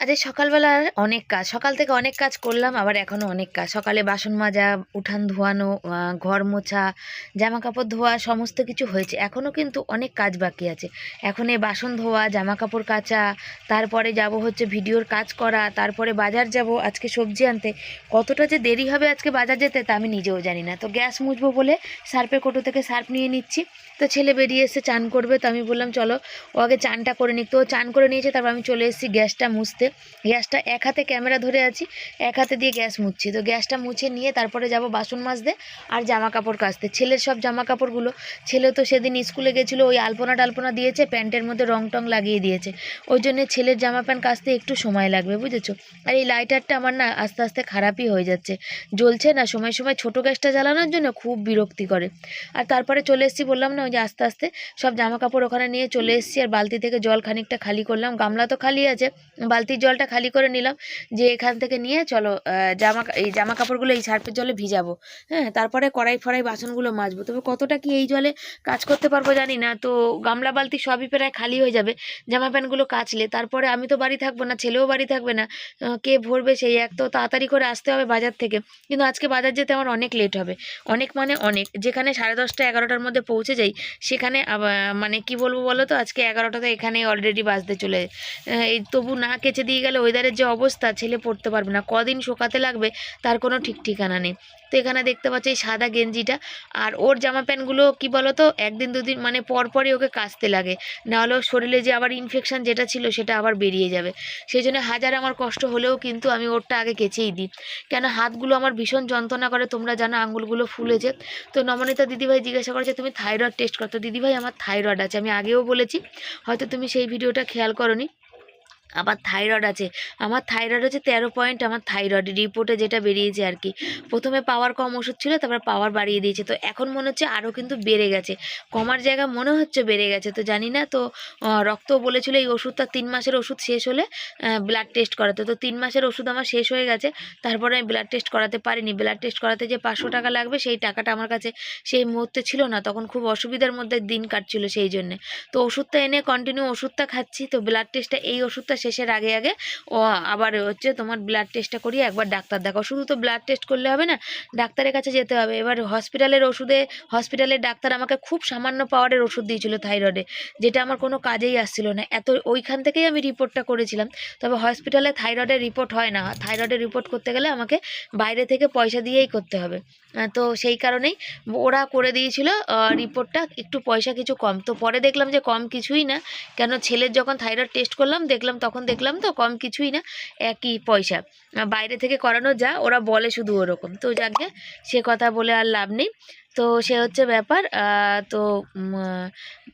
আজ সকালবেলা অনেক কাজ। সকাল থেকে অনেক কাজ করলাম, আবার এখনও অনেক কাজ। সকালে বাসন মাজা, উঠান ধোয়ানো ঘর মোছা জামা কাপড় ধোয়া, সমস্ত কিছু হয়েছে। এখনও কিন্তু অনেক কাজ বাকি আছে। এখন এই বাসন ধোয়া জামা কাপড় কাচা, তারপরে যাব হচ্ছে ভিডিওর কাজ করা, তারপরে বাজার যাব, আজকে সবজি আনতে। কতটা যে দেরি হবে আজকে বাজার যেতে তা আমি নিজেও জানি না। তো গ্যাস মুছবো বলে সার্পের কোটো থেকে সার্প নিয়ে নিচ্ছি। তো ছেলে বেরিয়ে এসে চান করবে, তো আমি বললাম, চলো। ও আগে চানটা করে নিক। তো ও চান করে নিয়েছে, তারপর আমি চলে এসেছি গ্যাসটা মুছতে। গ্যাসটা এক হাতে ক্যামেরা ধরে আছি, এক হাতে দিয়ে গ্যাস মুছছি। তো গ্যাসটা মুছে নিয়ে তারপরে যাব বাসন মাজতে আর জামা কাপড় কাচতে। ছেলের সব জামা কাপড়গুলো ছেলে তো সেদিন স্কুলে গেছিল, ওই আলপনা টালপনা দিয়েছে, প্যান্টের মধ্যে রং টং লাগিয়ে দিয়েছে। ওই জন্য ছেলের জামা প্যান্ট কাচতে একটু সময় লাগবে, বুঝেছ? আর এই লাইটারটা আমার না আস্তে আস্তে খারাপই হয়ে যাচ্ছে। জ্বলছে না, সময় সময় ছোটো গ্যাসটা জ্বালানোর জন্য খুব বিরক্তি করে। আর তারপরে চলে এসেছি, বললাম না যে আস্তে আস্তে সব জামা কাপড় ওখানে নিয়ে চলে এসেছি। আর বালতি থেকে জল খানিকটা খালি করলাম। গামলা তো খালি আছে। বালতির জলটা খালি করে নিলাম। যে এখান থেকে নিয়ে চলো জামা এই জামা কাপড়গুলো এই সার্ফের জলে ভিজাবো। হ্যাঁ তারপরে কড়াই ফড়াই বাসনগুলো মাজবো। তবে কতটা কি এই জলে কাজ করতে পারব জানি না। তো গামলা, বালতি সবই প্রায় খালি হয়ে যাবে। জামা প্যান্টগুলো কাচলে। তারপরে আমি তো বাড়ি থাকব না, ছেলেও বাড়ি থাকবে না। কে ভরবে সেই এক? তো তাড়াতাড়ি করে আসতে হবে বাজার থেকে। কিন্তু আজকে বাজার যেতে আমার অনেক লেট হবে। অনেক মানে অনেক। যেখানে সাড়ে দশটা এগারোটার মধ্যে পৌঁছে যাই সেখানে মানে কি বলব বলো তো আজকে এগারোটাতে এখানে অলরেডি বাজতে চলে এই তবু না কেচে দিয়ে গেলে ওয়েদারের যে অবস্থা, ছেলে পড়তে পারবে না। কদিন শোকাতে লাগবে, তার কোনো ঠিক ঠিকানা নেই। তো এখানে দেখতে পাচ্ছি এই সাদা গেঞ্জিটা, আর ওর জামা প্যান্টগুলো কি বলো তো একদিন দুদিন মানে পরপরই ওকে কাচতে লাগে। নাহলে শরীরে যে আবার ইনফেকশান যেটা ছিল, সেটা আবার বেরিয়ে যাবে। সেই জন্য হাজার আমার কষ্ট হলেও কিন্তু আমি ওরটা আগে কেচেই দিই। কেন হাতগুলো আমার ভীষণ যন্ত্রণা করে, তোমরা জানো আঙুলগুলো ফুলেছে। তো নমনীতা দিদিভাই জিজ্ঞাসা করেছে, তুমি থাইরয়েড টেস্ট করতো দিদিভাই আমার থাইরয়েড আছে। আমি আগেও বলেছি হয়তো তুমি সেই ভিডিওটা খেয়াল করনি। আমার থাইরয়েড আছে। আমার থাইরয়েড হচ্ছে তেরো পয়েন্ট আমার থাইরয়েড রিপোর্টে যেটা বেরিয়েছে আর কি। প্রথমে পাওয়ার কম ওষুধ ছিল, তারপর পাওয়ার বাড়িয়ে দিয়েছে। তো এখন মনে হচ্ছে আরও কিন্তু বেড়ে গেছে। কমার জায়গা মনে হচ্ছে বেড়ে গেছে, তো জানি না। তো রক্ত বলেছিল এই ওষুধটা তিন মাসের ওষুধ শেষ হলে ব্লাড টেস্ট করাতে। তো তিন মাসের ওষুধ আমার শেষ হয়ে গেছে, তারপরে আমি ব্লাড টেস্ট করাতে পারিনি। ব্লাড টেস্ট করাতে যে পাঁচশো টাকা লাগবে, সেই টাকাটা আমার কাছে সেই মুহূর্তে ছিল না। তখন খুব অসুবিধার মধ্যে দিন কাটছিল সেই জন্যে। তো ওষুধটা এনে কন্টিনিউ ওষুধটা খাচ্ছি। তো ব্লাড টেস্টটা এই ওষুধটা শেষের আগে আগে ও আবার হচ্ছে তোমার ব্লাড টেস্টটা করিয়ে একবার ডাক্তার দেখাও। শুধু তো ব্লাড টেস্ট করলে হবে না, ডাক্তারের কাছে যেতে হবে। এবার হসপিটালের ওষুধে হসপিটালের ডাক্তার আমাকে খুব সামান্য পাওয়ারের ওষুধ দিয়েছিল থাইরয়েডে যেটা আমার কোনো কাজেই আসছিল না। এত, ওইখান থেকেই আমি রিপোর্টটা করেছিলাম। তবে হসপিটালে থাইরয়েডের রিপোর্ট হয় না। থাইরয়েডের রিপোর্ট করতে গেলে আমাকে বাইরে থেকে পয়সা দিয়েই করতে হবে। তো সেই কারণেই ওরা করে দিয়েছিল রিপোর্টটা একটু পয়সা কিছু কম। তো পরে দেখলাম যে কম কিছুই না, কেন ছেলের যখন থাইরয়েড টেস্ট করলাম, দেখলাম তখন দেখলাম তো কম কিছুই না, একই পয়সা। বাইরে থেকে করানো যা, ওরা বলে শুধু ওরকম। তো যাকে সে কথা বলে আর লাভ নেই। তো সে হচ্ছে ব্যাপার তো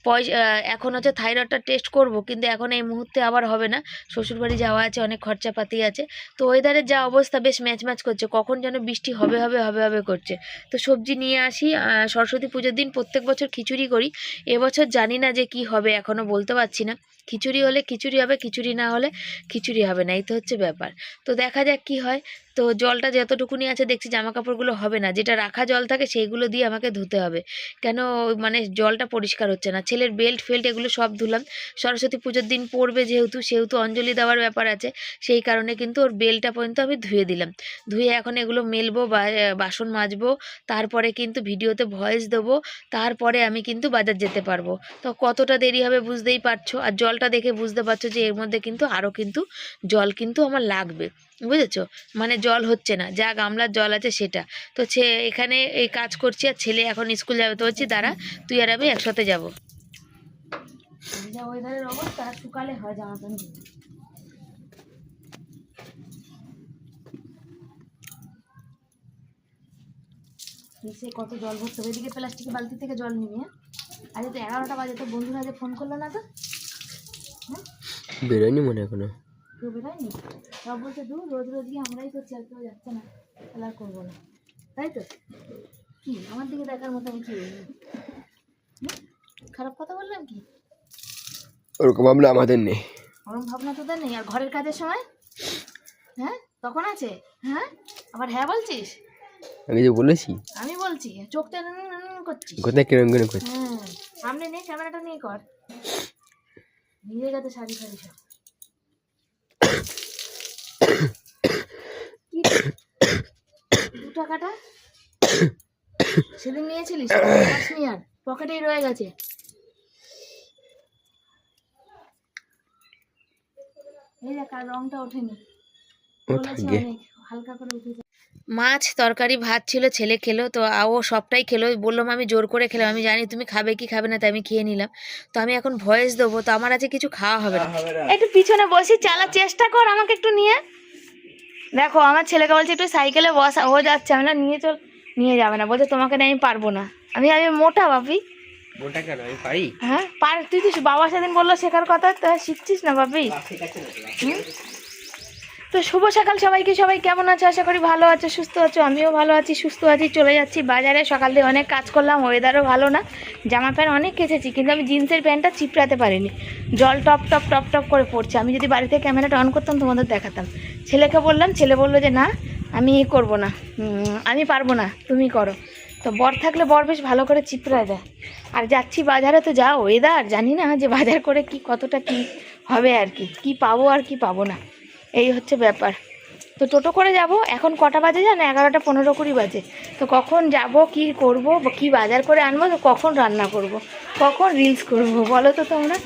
পয়সা এখন হচ্ছে থাইরয়েডটা টেস্ট করব, কিন্তু এখন এই মুহূর্তে আবার হবে না। শ্বশুরবাড়ি যাওয়া আছে, অনেক খরচাপাতি আছে। তো ওয়েদারের যা অবস্থা বেশ ম্যাচ ম্যাচ করছে, কখন যেন বৃষ্টি হবে হবে হবে হবে করছে। তো সবজি নিয়ে আসি সরস্বতী পুজোর দিন প্রত্যেক বছর খিচুড়ি করি। এবছর জানি না যে কি হবে এখনও বলতে পারছি না। খিচুড়ি হলে খিচুড়ি হবে, খিচুড়ি না হলে খিচুড়ি হবে না, এই তো হচ্ছে ব্যাপার। তো দেখা যাক কি হয়। তো জলটা যতটুকুনি আছে দেখছি জামা কাপড়গুলো হবে না, যেটা রাখা জল থাকে সেইগুলো দিয়ে আমাকে ধুতে হবে। কেন মানে জলটা পরিষ্কার হচ্ছে না, ছেলের বেল্ট ফেল্ট এগুলো সব ধুলাম। সরস্বতী পুজোর দিন পড়বে যেহেতু, সেহেতু অঞ্জলি দেওয়ার ব্যাপার আছে, সেই কারণে কিন্তু ওর বেলটা পর্যন্ত আমি ধুয়ে দিলাম। ধুয়ে এখন এগুলো মেলবো বা বাসন মাজবো, তারপরে কিন্তু ভিডিওতে ভয়েস দেবো, তারপরে আমি কিন্তু বাজার যেতে পারব। তো কতটা দেরি হবে বুঝতেই পারছ? আর জলটা দেখে বুঝতে পারছ যে এর মধ্যে কিন্তু আরও কিন্তু জল কিন্তু আমার লাগবে, বুঝেছ? মানে জল হচ্ছে না, যা গামলার জল আছে সেটা। তো ছে, এখানে এই কাজ করছি আর ছেলে এখন স্কুল যাবে, তো হচ্ছে দাঁড়া, তুই আর আমি একসাথে যাব। জামা প্যান্ট এসে কত জল ভরতে হবে? এদিকে প্লাস্টিকের বালতি থেকে জল নিবি হ্যাঁ? আজকে তো এগারোটা বাজে, তো বন্ধুরা যে ফোন করল না তো? বেরোয়নি মনে হয় এখনও। কেউ বেরোয়নি? সব বলছে দু রোজ রোজ গিয়ে আমরাই করছি আর কেউ যাচ্ছে না। আর করব না। তাই তো? কি আমার দিকে দেখার মতো আমি কি? খারাপ কথা বললাম কি? ওরকম ভাবনা আমাদের নেই। ওরম ভাবনা তোদের নেই? আর ঘরের কাজের সময়? হ্যাঁ? তখন আছে? হ্যাঁ? আবার হ্যাঁ বলছিস? আমি যে বলেছি। আমি বলছি চোখটা নুন কোথায় কিরম কিরম করছি সামনে নে ক্যামেরাটা নিয়ে কর। নিজের কাছে সারি সারি সব। দু টাকাটা? সেদিন নিয়েছিলিস? আর পকেটেই রয়ে গেছে। এই দেখ আর রংটা ওঠেনি। হালকা করে উঠে মাছ তরকারি ভাত ছিল ছেলে খেলো তো ও সবটাই খেলো। বললাম আমি জোর করে খেলাম আমি জানি তুমি খাবে কি খাবে না তাই আমি খেয়ে নিলাম। তো আমি এখন ভয়েস দেবো তো আমার আজকে কিছু খাওয়া হবে না। একটু পিছনে বসি চালার চেষ্টা কর আমাকে একটু নিয়ে। দেখো আমার ছেলেকে বলছে একটু সাইকেলে বসা ও যাচ্ছে। আমি না নিয়ে চল নিয়ে যাবে না। বলছে তোমাকে নিয়ে আমি পারব না। আমি আমি মোটা বাপি ওটা কেন? আমি পারি। হ্যাঁ পার তুই তো বাবা সেদিন বলল শেখার কথা তো শিখছিস না বাপি হুম? তো শুভ সকাল সবাইকে। সবাই কেমন আছে? আশা করি ভালো আছো, সুস্থ আছো, আমিও ভালো আছি, সুস্থ আছি, চলে যাচ্ছি বাজারে। সকাল দিয়ে অনেক কাজ করলাম ওয়েদারও ভালো না। জামা প্যান্ট অনেক কেচেছি, কিন্তু আমি জিন্সের প্যান্টটা চিপড়াতে পারিনি। জল টপ টপ টপ টপ করে পড়ছে। আমি যদি বাড়িতে ক্যামেরাটা অন করতাম, তোমাদের দেখাতাম। ছেলেকে বললাম, ছেলে বলল যে, না, আমি করব না। আমি পারব না, তুমি করো। তো বর থাকলে বর বেশ ভালো করে চিপড়ায় দেয়। আর যাচ্ছি বাজারে, তো যা ওয়েদার জানি না যে বাজার করে কি, কতটা কি হবে আর কি। কি পাবো আর কি পাবো না। এই হচ্ছে ব্যাপার। তো টোটো করে যাব, এখন কটা বাজে জানো? এগারোটা পনেরো কুড়ি বাজে। তো কখন যাব, কি করব, কি বাজার করে আনব, তো কখন রান্না করব। কখন রিলস করব, বলো তো তোমরা?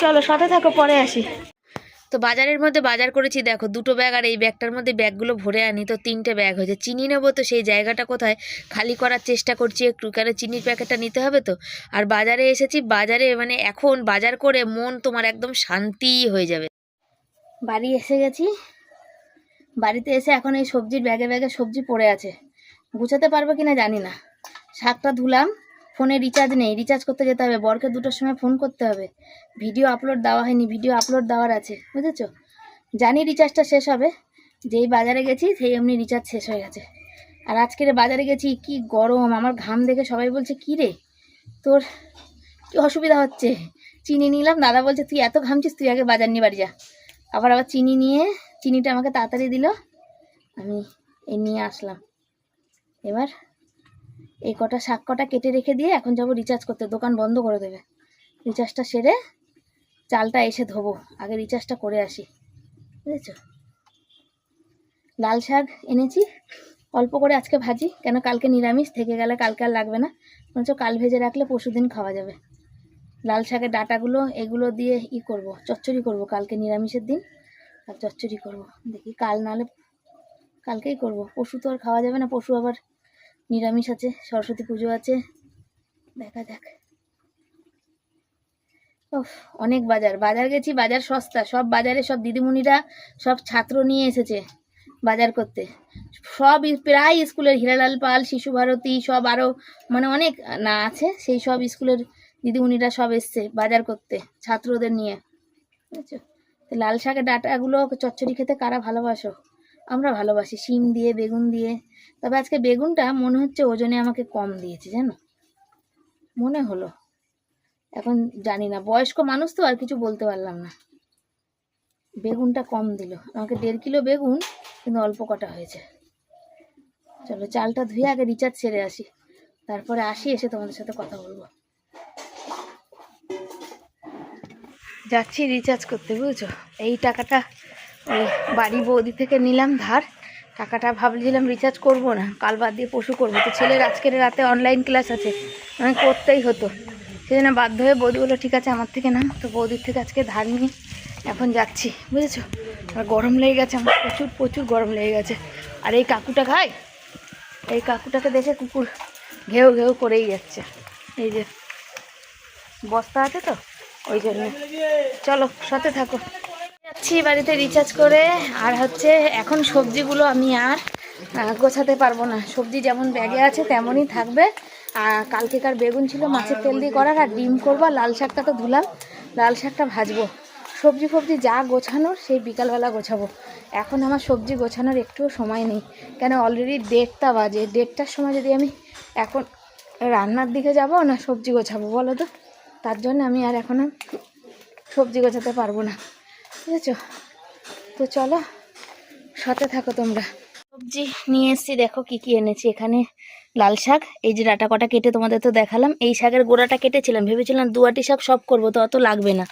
চলো, সাথে থাকো, পরে আসি। তো বাজারের মধ্যে বাজার করেছি, দেখো, দুটো ব্যাগ আর এই ব্যাগটার মধ্যে ব্যাগগুলো ভরে আনি, তো তিনটে ব্যাগ হয়েছে। চিনি নেব তো সেই জায়গাটা কোথায়? খালি করার চেষ্টা করছি একটু, কেন চিনির প্যাকেটটা নিতে হবে তো? আর বাজারে এসেছি, বাজারে মানে এখন বাজার করে মন তোমার একদম শান্তি হয়ে যাবে। বাড়ি এসে গেছি। বাড়িতে এসে এখন এই সবজির ব্যাগে ব্যাগে সবজি পড়ে আছে। গুছাতে পারব কিনা জানি না। শাকটা ধুলাম, ফোনে রিচার্জ নেই। রিচার্জ করতে যেতে হবে। বরকে দুটোর সময় ফোন করতে হবে। ভিডিও আপলোড দেওয়া হয়নি। ভিডিও আপলোড দেওয়ার আছে। বুঝেছ? জানি রিচার্জটা শেষ হবে। যেই বাজারে গেছি, সেই এমনি রিচার্জ শেষ হয়ে গেছে। আর আজকের বাজারে গেছি, কি গরম! আমার ঘাম দেখে সবাই বলছে, কী রে? তোর কি অসুবিধা হচ্ছে? চিনি নিলাম। দাদা বলছে, তুই এত ঘামছিস, তুই আগে বাজার নিয়ে বাড়ি যা। আবার আবার চিনি নিয়ে, চিনিটা আমাকে তাড়াতাড়ি দিল। আমি এই নিয়ে আসলাম। এবার এই কটা শাক কটা কেটে রেখে দিয়ে এখন যাব রিচার্জ করতে। দোকান বন্ধ করে দেবে। রিচার্জটা সেরে চালটা এসে ধোবো। আগে রিচার্জটা করে আসি। বুঝেছ? লাল শাক এনেছি। অল্প করে আজকে ভাজি। কেন কালকে নিরামিষ, থেকে গেলে কালকে আর লাগবে না। বলছো কাল ভেজে রাখলে পরশুদিন খাওয়া যাবে। লাল শাকের ডাটাগুলো এগুলো দিয়ে ই করব, চচ্চড়ি করব, কালকে নিরামিষের দিন। আর চচ্চড়ি করব, দেখি কাল নাহলে কালকেই করব। পশু তো আর খাওয়া যাবে না, পশু আবার নিরামিষ আছে, সরস্বতী পুজো আছে। দেখা যাক। অনেক বাজার। বাজার গেছি, বাজার সস্তা। সব বাজারে সব দিদিমণিরা, সব ছাত্র নিয়ে এসেছে বাজার করতে। সব প্রায় স্কুলের হীরালাল পাল, শিশু ভারতী, সব আরও মানে অনেক না আছে, সেই সব স্কুলের দিদিমণিরা সব এসছে বাজার করতে, ছাত্রদের নিয়ে। বুঝেছ তো লাল শাকের ডাটাগুলো চচ্চড়ি খেতে কারা ভালোবাসো? আমরা ভালোবাসি, শিম দিয়ে, বেগুন দিয়ে। তবে আজকে বেগুনটা মনে হচ্ছে ওজনে আমাকে কম দিয়েছে, জানো? মনে হলো। এখন জানি না, বয়স্ক মানুষ তো আর কিছু বলতে পারলাম না। বেগুনটা কম দিল। আমাকে দেড় কিলো বেগুন, কিন্তু অল্প কটা হয়েছে। চলো, চালটা ধুয়ে আগে রিচার্জ সেরে আসি। তারপরে আসি, এসে তোমাদের সাথে কথা বলব। যাচ্ছি রিচার্জ করতে, বুঝছ? এই টাকাটা ওই বাড়ি বৌদি থেকে নিলাম ধার। টাকাটা ভাবছিলাম রিচার্জ করব না, কাল বাদ দিয়ে পশু করব। তো ছেলের আজকের রাতে অনলাইন ক্লাস আছে আমি করতেই হতো। সেজন্য বাধ্য হয়ে বৌদি বলল, ঠিক আছে, আমার থেকে না তো বৌদির থেকে আজকে ধার নিয়ে এখন যাচ্ছি, বুঝেছ? আর গরম লেগে গেছে আমার, প্রচুর প্রচুর গরম লেগে গেছে। আর এই কাকুটা খায় এই কাকুটাকে দেখে কুকুর ঘেউ ঘেউ করেই যাচ্ছে। এই যে বস্তা আছে তো? ওই জন্য। চলো, সাথে থাকো। যাচ্ছি বাড়িতে রিচার্জ করে। আর হচ্ছে, এখন সবজিগুলো আমি আর গোছাতে পারব না। সবজি যেমন ব্যাগে আছে, তেমনই থাকবে। আর কালকেকার বেগুন ছিল, মাছের তেল দিয়ে করার, আর ডিম করব। লাল শাকটা তো ধুলাম, লাল শাকটা ভাজবো। সবজি ফবজি যা গোছানোর, সেই বিকালবেলা গোছাবো। এখন আমার সবজি গোছানোর একটুও সময় নেই। কেন অলরেডি দেড়টা বাজে। দেড়টার সময় যদি আমি এখন রান্নার দিকে যাব, না সবজি গোছাবো, বলো তো? তার জন্য আমি আর এখন সবজি গোছাতে পারব না, বুঝেছ? তো চলো, সাথে থাকো তোমরা। সবজি নিয়ে এসেছি, দেখো কি কি এনেছি। এখানে লাল শাক, এই যে ডাটা কটা কেটে তোমাদের তো দেখালাম, এই শাকের গোড়াটা কেটেছিলাম। ভেবেছিলাম দুয়াটি শাক সব করব, তো অত লাগবে না।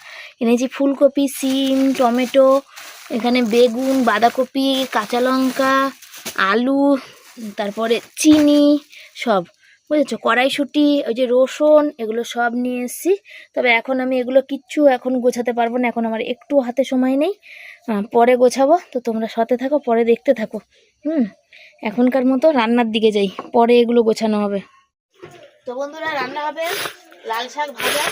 এনেছি ফুলকপি, সিম, টমেটো, এখানে বেগুন, বাঁধাকপি, কাঁচা লঙ্কা, আলু, তারপরে চিনি, সব। বুঝেছ? কড়াইশুঁটি, ওই যে রসুন, এগুলো সব নিয়ে এসেছি। তবে এখন আমি এগুলো কিচ্ছু এখন গোছাতে পারব না, এখন আমার একটু হাতে সময় নেই। পরে গোছাবো। তো তোমরা সাথে থাকো, পরে দেখতে থাকো। হুম, এখনকার মতো রান্নার দিকে যাই, পরে এগুলো গোছানো হবে। তো বন্ধুরা, রান্না হবে লাল শাক ভাজা,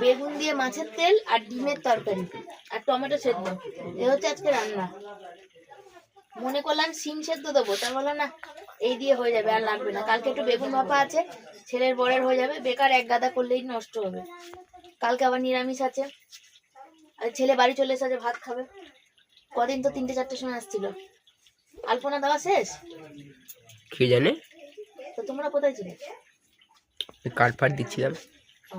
বেগুন দিয়ে মাছের তেল আর ডিমের তরকারি আর টমেটো সেদ্ধ। এ হচ্ছে আজকে রান্না। মনে করলাম সিম সেদ্ধ দেবো, তা বলো না। এই দিয়ে হয়ে যাবে আর লাগবে না। কালকে একটু বেগুন ভাপা আছে ছেলের বরের হয়ে যাবে বেকার এক গাদা করলেই নষ্ট হবে। কালকে আবার নিরামিষ আছে। আর ছেলে বাড়ি চলে এসেছে ভাত খাবে। কদিন তো তিনটে চারটের সময় আসছিল। আলপনা দেওয়া শেষ? কে জানে? তো তোমরা কোথায় ছিলে? কাঠ ফাট দিচ্ছিলাম। ও।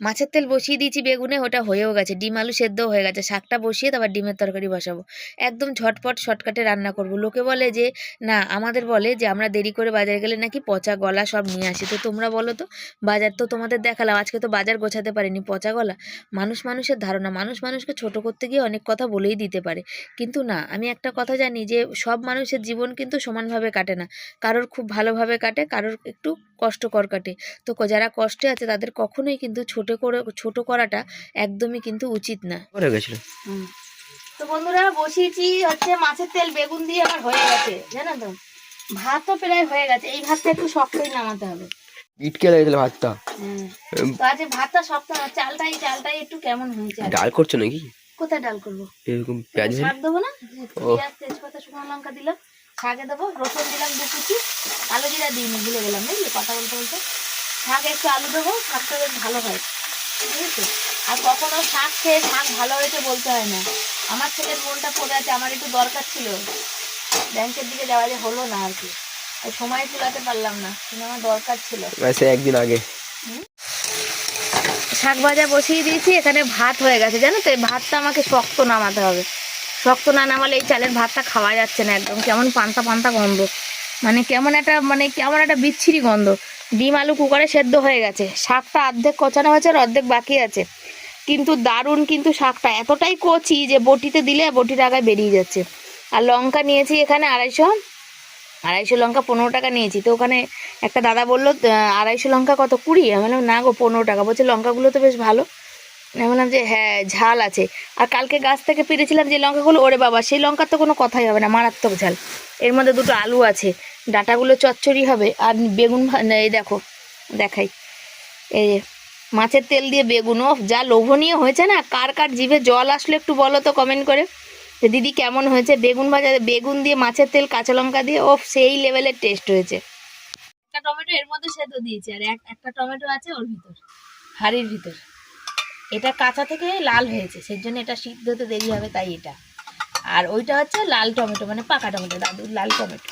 মাছের তেল বসিয়ে দিয়েছি বেগুনে, ওটা হয়েও গেছে। ডিম, আলু সেদ্ধও হয়ে গেছে। শাকটা বসিয়ে তারপর ডিমের তরকারি বসাবো। একদম ঝটপট শর্টকাটে রান্না করব। লোকে বলে যে, না, আমাদের বলে যে, আমরা দেরি করে বাজারে গেলে নাকি পচা গলা সব নিয়ে আসি। তো তোমরা বলো তো, বাজার তো তোমাদের দেখালাম। আজকে তো বাজার গোছাতে পারিনি, পচা গলা। মানুষ মানুষের ধারণা। মানুষ মানুষকে ছোট করতে গিয়ে অনেক কথা বলেই দিতে পারে। কিন্তু না, আমি একটা কথা জানি যে, সব মানুষের জীবন কিন্তু সমানভাবে কাটে না। কারোর খুব ভালোভাবে কাটে, কারোর একটু কষ্টকর কাটে। তো যারা কষ্টে আছে তাদের কখনোই কিন্তু ছোট করে ছোট করাটা একদমই কিন্তু উচিত না। তো বন্ধুরা বসিয়েছি হচ্ছে মাছের তেল বেগুন দিয়ে আমার হয়ে গেছে জানো তো? ভাতও প্রায় হয়ে গেছে এই ভাতটা একটু শক্তই নামাতে হবে। ইটকে লেগেছিল ভাতটা। তো আজকে ভাতটা শক্ত না চালটাই চালটাই একটু কেমন হয়েছে ডাল করছ নাকি? কোথায় ডাল করব? এরকম পেঁয়াজ? দেবো না? পেঁয়াজ তেজপাতা শুকনো লঙ্কা দিলাম। শাকে দেবো রসুন দিলাম দু কুচি আলু জিরা দিইনি ভুলে গেলাম বুঝলি কথা বলতে বলতে। শাক একটু আলু দেবো শাকটা বেশ ভালো হয় বুঝেছ আর কখনো শাক খেয়ে শাক ভালো হয়েছে বলতে হয় না। আমার ছেলের মনটা পড়ে আছে আমার একটু দরকার ছিল। ব্যাংকের দিকে যাওয়া যে হলো না আর কি। সময় কুলাতে পারলাম না কিন্তু আমার দরকার ছিল। একদিন আগে। শাক ভাজা বসিয়ে দিয়েছি এখানে ভাত হয়ে গেছে জানো তো এই ভাতটা আমাকে শক্ত নামাতে হবে। শক্ত না নামালে এই চালের ভাতটা খাওয়া যাচ্ছে না একদম। কেমন পান্তা পান্তা গন্ধ। মানে কেমন একটা মানে কেমন একটা বিচ্ছিরি গন্ধ। ডিম আলু কুকারে সেদ্ধ হয়ে গেছে। শাকটা অর্ধেক কচানো হয়েছে আর অর্ধেক বাকি আছে। কিন্তু দারুণ কিন্তু শাকটা। এতটাই কচি যে বটিতে দিলে বটির আগায় বেরিয়ে যাচ্ছে। আর লঙ্কা নিয়েছি এখানে আড়াইশো। আড়াইশো লঙ্কা পনেরো টাকা নিয়েছি। তো ওখানে একটা দাদা বলল আড়াইশো লঙ্কা কত? কুড়ি। আমি বললাম, না গো, পনেরো টাকা। বলছে, লঙ্কাগুলো তো বেশ ভালো। আমি বললাম যে হ্যাঁ ঝাল আছে। আর কালকে গাছ থেকে পেরেছিলাম যে লঙ্কাগুলো, ওরে বাবা, সেই লঙ্কার তো কোনো কথাই হবে না, মারাত্মক ঝাল। এর মধ্যে দুটো আলু আছে, ডাটাগুলো চচ্চড়ি হবে, আর বেগুন এই দেখো, দেখাই। এই মাছের তেল দিয়ে বেগুন ও যা লোভনীয় হয়েছে না, কার কার জিভে জল আসলে একটু বলো তো কমেন্ট করে। যে, দিদি, কেমন হয়েছে? বেগুন ভাজা, বেগুন দিয়ে মাছের তেল, কাঁচা লঙ্কা দিয়ে ও সেই লেভেলের টেস্ট হয়েছে। একটা টমেটো এর মধ্যে সেদ্ধ দিয়েছি, আর এক একটা টমেটো আছে ওর ভিতর, হাড়ির ভিতর। এটা কাঁচা থেকে লাল হয়েছে সেই জন্য এটা সিদ্ধ হতে দেরি হবে তাই এটা। আর ওইটা হচ্ছে লাল টমেটো মানে পাকা টমেটো দাদুর লাল টমেটো।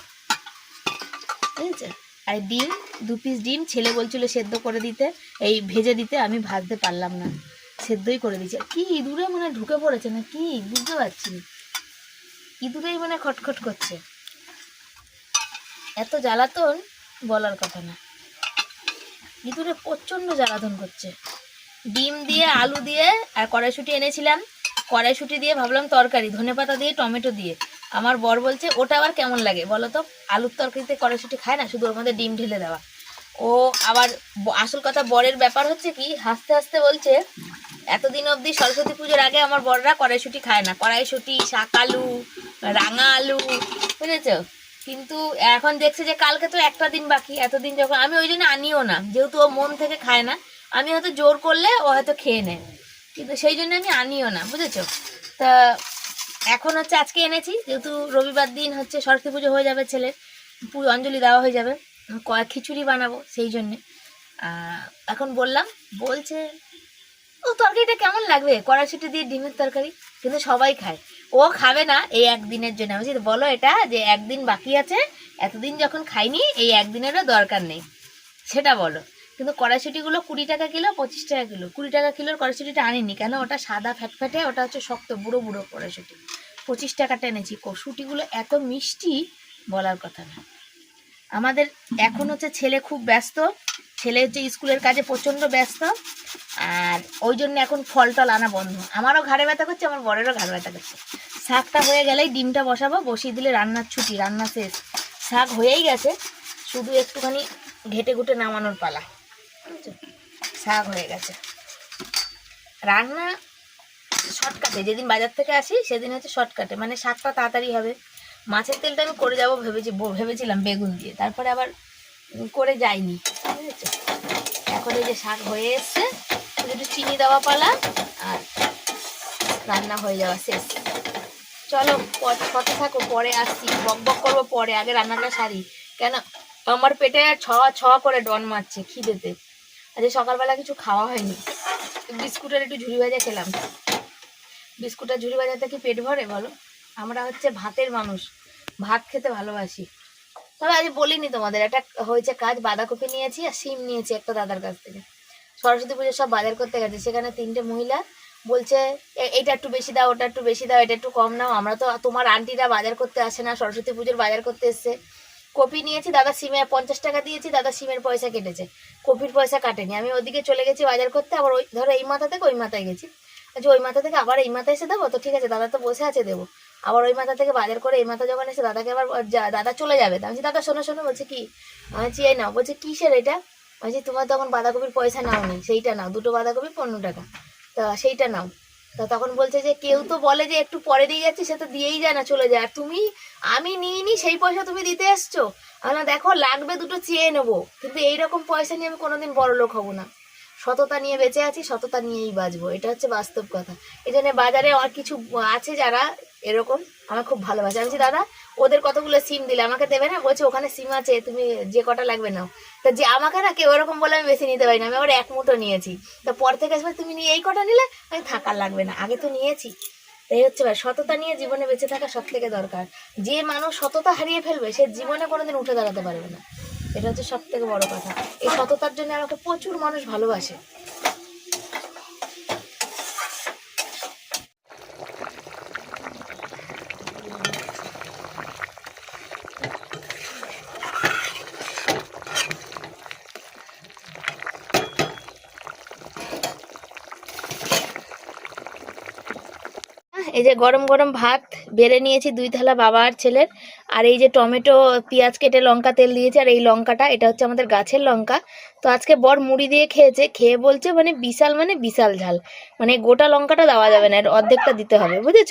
বুঝেছে? আর ডিম, দু পিস ডিম, ছেলে বলছিল সেদ্ধ করে দিতে, এই ভেজে দিতে, আমি ভাজতে পারলাম না। সেদ্ধই করে দিয়েছি। কি ইঁদুরে মানে ঢুকে পড়েছে না কি? বুঝতে পারছি। ইঁদুরেই মানে খটখট করছে। এত জ্বালাতন বলার কথা না। ইঁদুরে প্রচণ্ড জ্বালাতন করছে। ডিম দিয়ে, আলু দিয়ে আর কড়াইশুঁটি এনেছিলাম। কড়াইশুঁটি দিয়ে ভাবলাম তরকারি ধনেপাতা দিয়ে, টমেটো দিয়ে। আমার বর বলছে, ওটা আবার কেমন লাগে? বলো তো, আলুর তরকারিতে কড়াইশুঁটি খায় না, শুধু ওর মধ্যে ডিম ঢেলে দেওয়া। ও আবার আসল কথা বরের ব্যাপার হচ্ছে কি, হাসতে হাসতে বলছে, এতদিন অবধি সরস্বতী পুজোর আগে আমার বড়রা কড়াইশুঁটি খায় না। কড়াইশুঁটি, শাক আলু, রাঙা আলু, বুঝেছ? কিন্তু এখন দেখছে যে কালকে তো একটা দিন বাকি, এতদিন যখন আমি ওই জন্য আনিও না, যেহেতু ও মন থেকে খায় না আমি হয়তো জোর করলে ও হয়তো খেয়ে নেয়। কিন্তু সেই জন্য আমি আনিও না, বুঝেছ? তা এখন হচ্ছে আজকে এনেছি, যেহেতু রবিবার দিন হচ্ছে সরস্বতী পুজো হয়ে যাবে ছেলে অঞ্জলি দেওয়া হয়ে যাবে, ক- খিচুড়ি বানাবো সেই জন্যে। এখন বললাম, বলছে, ও, তরকারিটা কেমন লাগবে? কড়াইশুটি দিয়ে ডিমের তরকারি? কিন্তু সবাই খায়। ও খাবে না এই একদিনের জন্য। আমি বলো এটা যে একদিন বাকি আছে, এতদিন যখন খাইনি, এই একদিনেরও দরকার নেই। সেটা বলো। কিন্তু কড়াইশুটিগুলো কুড়ি টাকা কিলো, পঁচিশ টাকা কিলো। কুড়ি টাকা কিলোর কড়াইশুটিটা আনিনি। কেন? ওটা সাদা ফ্যাটফ্যাটে, ওটা হচ্ছে শক্ত, বুড়ো বুড়ো কড়াইশুটি। পঁচিশ টাকাটা এনেছি। কসুটিগুলো এত মিষ্টি, বলার কথা না। আমাদের এখন হচ্ছে ছেলে খুব ব্যস্ত। ছেলে হচ্ছে স্কুলের কাজে প্রচণ্ড ব্যস্ত। আর ওই জন্য এখন ফল টল আনা বন্ধ। আমারও ঘাড়ে ব্যথা করছে, আমার বরেরও ঘাড়ে ব্যথা করছে। শাকটা হয়ে গেলেই ডিমটা বসাবো, বসিয়ে দিলে রান্নার ছুটি, রান্না শেষ। শাক হয়েই গেছে, শুধু একটুখানি ঘেটে ঘুটে নামানোর পালা? শাক হয়ে গেছে। রান্না শর্টকাটে যেদিন বাজার থেকে আসি, সেদিন হচ্ছে শর্টকাটে মানে শাকটা তাড়াতাড়ি হবে। মাছের তেলটা আমি করে যাব ভেবেছি ভেবেছিলাম বেগুন দিয়ে। তারপরে আবার করে যাইনি। এখন এই যে শাক হয়ে এসছে একটু চিনি দেওয়া পালা আর রান্না হয়ে যাওয়া শেষ। চলো, পথে থাকো, পরে আসছি। বক বক করব পরে, আগে রান্নাটা সারি। কেন? আমার পেটে ছ ছ করে ডন মারছে খিদেতে। আজকে সকালবেলা কিছু খাওয়া হয়নি। বিস্কুটের একটু ঝুড়ি ভাজা খেলাম। বিস্কুটের ঝুড়ি ভাজাতে কি পেট ভরে, বলো? আমরা হচ্ছে ভাতের মানুষ। ভাত খেতে ভালোবাসি। তবে আজ বলিনি তোমাদের, একটা হয়েছে কাজ, বাঁধাকপি নিয়েছি আর সিম নিয়েছি একটা দাদার কাছ থেকে। সরস্বতী পুজোর সব বাজার করতে গেছে, সেখানে তিনটে মহিলা বলছে, "এ- এইটা একটু বেশি দাও, ওটা একটু বেশি দাও, এটা একটু কম নাও, আমরা তো, তোমার আন্টিরা বাজার করতে আসে না, সরস্বতী পুজোর বাজার করতে এসছে। কপি নিয়েছি, দাদা সিমে পঞ্চাশ টাকা দিয়েছি, দাদা সিমের পয়সা কেটেছে। কপির পয়সা কাটেনি। আমি ওদিকে চলে গেছি বাজার করতে, আবার ওই ধরো এই মাথা থেকে ওই মাথায় গেছি। আচ্ছা ওই মাথা থেকে আবার এই মাথায় এসে দেবো? তো ঠিক আছে, দাদা তো বসে আছে, দেবো। আবার ওই মাথা থেকে বাজার করে এই মাথা যখন এসে দাদাকে আবার দাদা চলে যাবে। আমি দাদা, শোনো শোনো, বলছে, কি? আমি এই নাও। বলছে, কিসের এটা? বলছি, তোমার তখন বাঁধাকপির পয়সা নাও নি সেইটা নাও। দুটো বাঁধাকপি পনেরো টাকা। তা সেইটা নাও। তা তখন বলছে যে কেউ তো বলে যে একটু পরে দিয়ে যাচ্ছে, সে তো দিয়েই যায় না চলে যায়। আর তুমি, আমি নিয়ে নি, সেই পয়সা তুমি দিতে এসছো? আমরা দেখো, লাগবে দুটো চেয়ে নেব। কিন্তু এইরকম পয়সা নিয়ে আমি কোনোদিন বড় লোক হব না। সততা নিয়ে বেঁচে আছি, সততা নিয়েই বাঁচবো। এটা হচ্ছে বাস্তব কথা। এই বাজারে আর কিছু আছে যারা এরকম, আমার খুব ভালোবাসে। আমি দাদা ওদের কতগুলো সিম দিলে? আমাকে দেবে না? বলছে, ওখানে সিম আছে, তুমি যে কটা লাগবে নাও। তা যে আমাকে না কেউ ওরকম বলে আমি বেশি নিতে পারি না আমি আবার এক মুঠো নিয়েছি। তা পর থেকে আসবে তুমি নিয়ে এই কটা নিলে, আমি থাকার লাগবে না, আগে তো নিয়েছি। এই হচ্ছে ভাই সততা নিয়ে জীবনে বেঁচে থাকা সব থেকে দরকার। যে মানুষ সততা হারিয়ে ফেলবে, সে জীবনে কোনোদিন উঠে দাঁড়াতে পারবে না। এটা হচ্ছে সব থেকে বড় কথা। এই সততার জন্য আমাকে প্রচুর মানুষ ভালোবাসে। এই যে গরম গরম ভাত বেড়ে নিয়েছি দুই থালা বাবা আর ছেলের। আর এই যে টমেটো, পেঁয়াজ কেটে লঙ্কা তেল দিয়েছে, আর এই লঙ্কাটা, এটা হচ্ছে আমাদের গাছের লঙ্কা। তো আজকে বর মুড়ি দিয়ে খেয়েছে, খেয়ে বলছে মানে বিশাল মানে বিশাল ঝাল। মানে গোটা লঙ্কাটা দেওয়া যাবে না অর্ধেকটা দিতে হবে, বুঝেছ?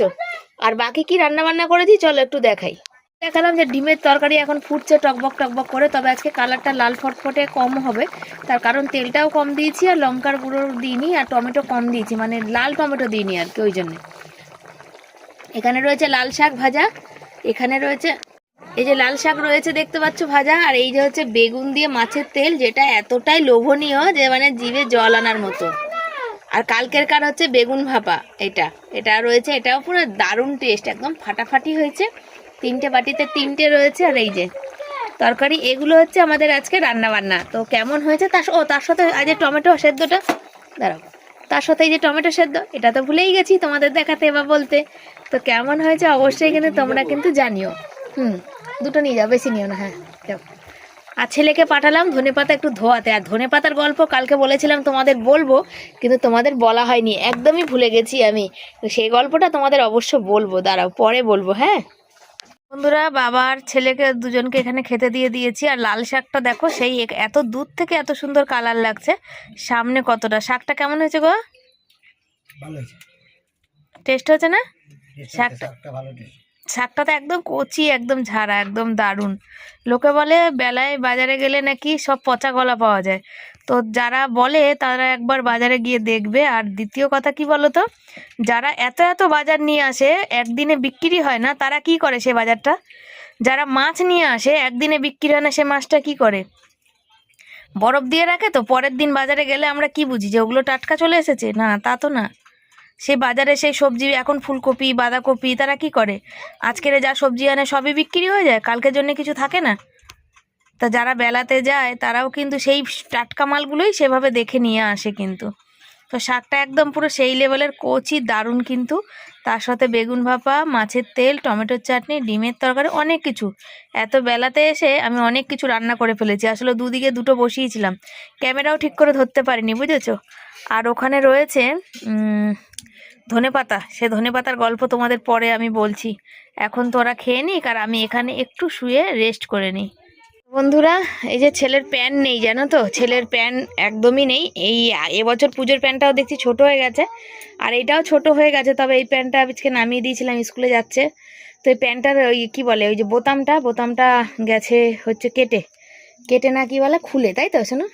আর বাকি কি রান্না বান্না করেছি, চলো একটু দেখাই। দেখালাম যে ডিমের তরকারি এখন ফুটছে টকবক টকবক করে, তবে আজকে কালারটা লাল ফটফটে কম হবে। তার কারণ তেলটাও কম দিয়েছি আর লঙ্কার গুঁড়ো দিইনি, আর টমেটো কম দিয়েছি মানে লাল টমেটো দিইনি আর কি, ওই জন্যে। এখানে রয়েছে লাল শাক ভাজা, এখানে রয়েছে, এই যে লাল শাক রয়েছে দেখতে পাচ্ছ ভাজা, আর এই যে হচ্ছে বেগুন দিয়ে মাছের তেল, যেটা এতটাই লোভনীয় যে মানে জিভে জল আনার মতো। আর কালকের কার হচ্ছে বেগুন ভাপা, এটা এটা রয়েছে, এটাও পুরো দারুণ টেস্ট একদম ফাটাফাটি হয়েছে। তিনটে বাটিতে তিনটে রয়েছে, আর এই যে তরকারি, এগুলো হচ্ছে আমাদের আজকে রান্না বান্না তো কেমন হয়েছে তার ও তার সাথে আজ টমেটো সেদ্ধটা, দাঁড়াও, তার সাথে এই যে টমেটো সেদ্ধ, এটা তো ভুলেই গেছি তোমাদের দেখাতে বা বলতে। তো কেমন হয়েছে অবশ্যই কিন্তু তোমরা কিন্তু জানিও। হুম দুটো নিয়ে যাও বেশি নিও না হ্যাঁ যাও। আর ছেলেকে পাঠালাম ধনেপাতা একটু ধোয়াতে। আর ধনেপাতার গল্প কালকে বলেছিলাম তোমাদের বলব কিন্তু তোমাদের বলা হয়নি একদমই ভুলে গেছি আমি। তো সেই গল্পটা তোমাদের অবশ্য বলব দাঁড়াও পরে বলব হ্যাঁ? বন্ধুরা বাবার ছেলেকে দুজনকে এখানে খেতে দিয়ে দিয়েছি আর লাল শাকটা দেখো সেই এত দূর থেকে এত সুন্দর কালার লাগছে সামনে কতটা? শাকটা কেমন হয়েছে গো? টেস্ট হয়েছে না? শাকটা- শাকটা ভালো শাকটা তো একদম কচি একদম ঝাড়া একদম দারুণ। লোকে বলে বেলায় বাজারে গেলে নাকি সব পচা গলা পাওয়া যায়। তো যারা বলে তারা একবার বাজারে গিয়ে দেখবে। আর দ্বিতীয় কথা কি বলো তো যারা এত এত বাজার নিয়ে আসে একদিনে বিক্রি হয় না তারা কি করে সে বাজারটা? যারা মাছ নিয়ে আসে একদিনে বিক্রি হয় না সে মাছটা কি করে? বরফ দিয়ে রাখে তো পরের দিন বাজারে গেলে আমরা কি বুঝি যে ওগুলো টাটকা চলে এসেছে? না তা তো না। সে বাজারে সেই সবজি, এখন ফুলকপি, বাঁধাকপি, তারা কি করে? আজকের যা সবজি আনে সবই বিক্রি হয়ে যায়? কালকের জন্য কিছু থাকে না? তা যারা বেলাতে যায়, তারাও কিন্তু সেই টাটকা মালগুলোই সেভাবে দেখে নিয়ে আসে কিন্তু। তো শাকটা একদম পুরো সেই লেভেলের কচি, দারুণ কিন্তু। তার সাথে বেগুন ভাপা, মাছের তেল, টমেটোর চাটনি, ডিমের তরকারি, অনেক কিছু। এত বেলাতে এসে আমি অনেক কিছু রান্না করে ফেলেছি। আসলে দুদিকে দুটো বসিয়েছিলাম। ক্যামেরাও ঠিক করে ধরতে পারিনি, বুঝেছ? আর ওখানে রয়েছে ধনে পাতা সে ধনে পাতার গল্প তোমাদের পরে আমি বলছি। এখন তোরা খেয়ে নিক আর আমি এখানে একটু শুয়ে রেস্ট করে নিই। বন্ধুরা এই যে ছেলের প্যান্ট নেই জানো তো? ছেলের প্যান্ট একদমই নেই। এই এবছর পুজোর প্যান্টটাও দেখছি ছোট হয়ে গেছে। আর এইটাও ছোট হয়ে গেছে তবে এই প্যান্টটা আজকে নামিয়ে দিয়েছিলাম স্কুলে যাচ্ছে। তো এই প্যান্টটার ওই কী বলে ওই যে বোতামটা বোতামটা গেছে হচ্ছে কেটে। কেটে না কি বলে খুলে তাই তো শোনো?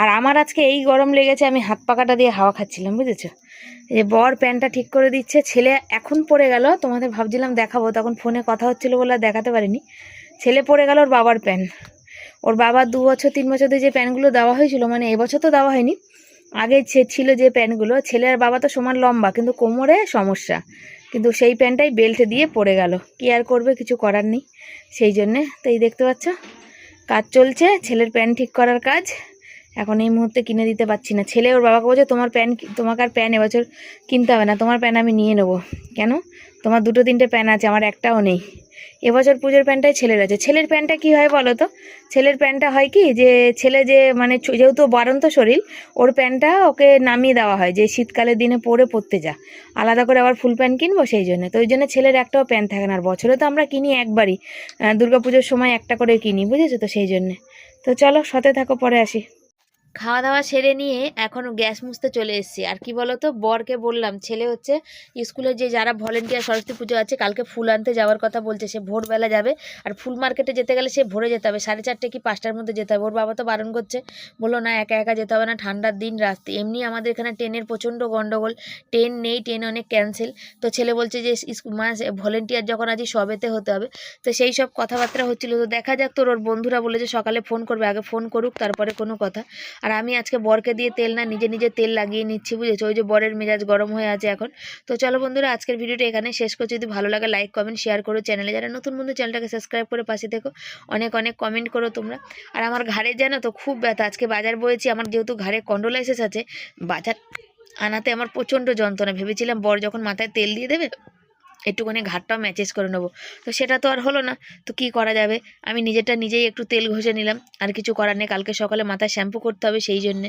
আর আমার আজকে এই গরম লেগেছে আমি হাত পাকাটা দিয়ে হাওয়া খাচ্ছিলাম বুঝেছ? যে বর প্যান্টটা ঠিক করে দিচ্ছে। ছেলে এখন পড়ে গেল, তোমাদের ভাবছিলাম দেখাবো, তখন ফোনে কথা হচ্ছিল বলে দেখাতে পারিনি। ছেলে পড়ে গেল ওর বাবার প্যান্ট ওর বাবার দু বছর, তিন বছর ধরে যে প্যান্টগুলো দেওয়া হয়েছিল মানে এবছর তো দেওয়া হয়নি, আগে ছিল যে প্যান্টগুলো ছেলে আর বাবা তো সমান লম্বা, কিন্তু কোমরে সমস্যা। কিন্তু সেই প্যান্টটাই বেল্ট দিয়ে পড়ে গেল। কি আর করবে, কিছু করার নেই। সেই জন্যে, তো এই দেখতে পাচ্ছ, কাজ চলছে, ছেলের প্যান্ট ঠিক করার কাজ। এখন এই মুহূর্তে কিনে দিতে পারছি না। ছেলে ওর বাবাকে বলছে, তোমার প্যান তোমাকে আর প্যান্ট এবছর কিনতে হবে না, তোমার প্যান্ট আমি নিয়ে নেব। কেন? তোমার দুটো তিনটে প্যান আছে, আমার একটাও নেই। এবছর পুজোর প্যান্টটাই ছেলের আছে। ছেলের প্যান্টটা কি হয় বলো তো? ছেলের প্যান্টটা হয় কি, যে ছেলে যে মানে যেহেতু বারন্ত শরীর, ওর প্যান্টটা ওকে নামিয়ে দেওয়া হয়, যে শীতকালের দিনে পরে পরতে যা। আলাদা করে আবার ফুল প্যান্ট কিনবো সেই জন্য। তো ওই জন্য ছেলের একটাও প্যান্ট থাকে না। আর বছরে তো আমরা কিনি একবারই। দুর্গা পুজোর সময় একটা করে কিনি, বুঝেছ তো সেই জন্যে। তো চলো, সাথে থাকো, পরে আসি। খাওয়া দাওয়া সেরে নিয়ে এখন গ্যাস মুছতে চলে এসেছি। আর কি বলো তো বরকে বললাম, ছেলে হচ্ছে, স্কুলে যে যারা ভলেন্টিয়ার সরস্বতী পুজো আছে, কালকে ফুল আনতে যাওয়ার কথা বলছে, সে ভোরবেলা যাবে। আর ফুল মার্কেটে যেতে গেলে সে ভোরে যেতে হবে। সাড়ে চারটে কি পাঁচটার মধ্যে যেতে হবে? ওর বাবা তো বারণ করছে। বলল, না, একা একা যেতে হবে না, ঠান্ডার দিন রাস্তা এমনি আমাদের এখানে ট্রেনের প্রচণ্ড গন্ডগোল ট্রেন নেই, ট্রেন অনেক ক্যান্সেল। তো ছেলে বলছে যে মা ভলেন্টিয়ার যখন আছি, সবেতে হতে হবে। তো সেই সব কথাবার্তা হচ্ছিল। তো দেখা যাক তোর, ওর বন্ধুরা বলেছে সকালে ফোন করবে, আগে ফোন করুক, তারপরে কোনো কথা। আর আমি আজকে বরকে দিয়ে তেল না, নিজে নিজে তেল লাগিয়ে নিচ্ছি, বুঝেছ? ওই যে বরের মেজাজ গরম হয়ে আছে এখন। তো চলো বন্ধুরা, আজকের ভিডিওটা এখানে শেষ করছি। যদি ভালো লাগে লাইক কমেন্ট শেয়ার করো চ্যানেলে যারা নতুন বন্ধু চ্যানেলটাকে সাবস্ক্রাইব করে পাশে দেখো অনেক অনেক কমেন্ট করো তোমরা। আর আমার ঘাড়ে জানো তো, খুব ব্যথা। আজকে বাজার বয়েছি, আমার যেহেতু ঘাড়ে কন্ডোলাইসিস আছে, বাজার আনাতে আমার প্রচণ্ড যন্ত্রণা। ভেবেছিলাম বর যখন মাথায় তেল দিয়ে দেবে একটুখানি ঘাটটাও ম্যাচেস করে নেব। তো সেটা তো আর হলো না। তো কি করা যাবে? আমি নিজেরটা নিজেই একটু তেল ঘষে নিলাম। আর কিছু করার নেই। কালকে সকালে মাথায় শ্যাম্পু করতে হবে সেই জন্যে।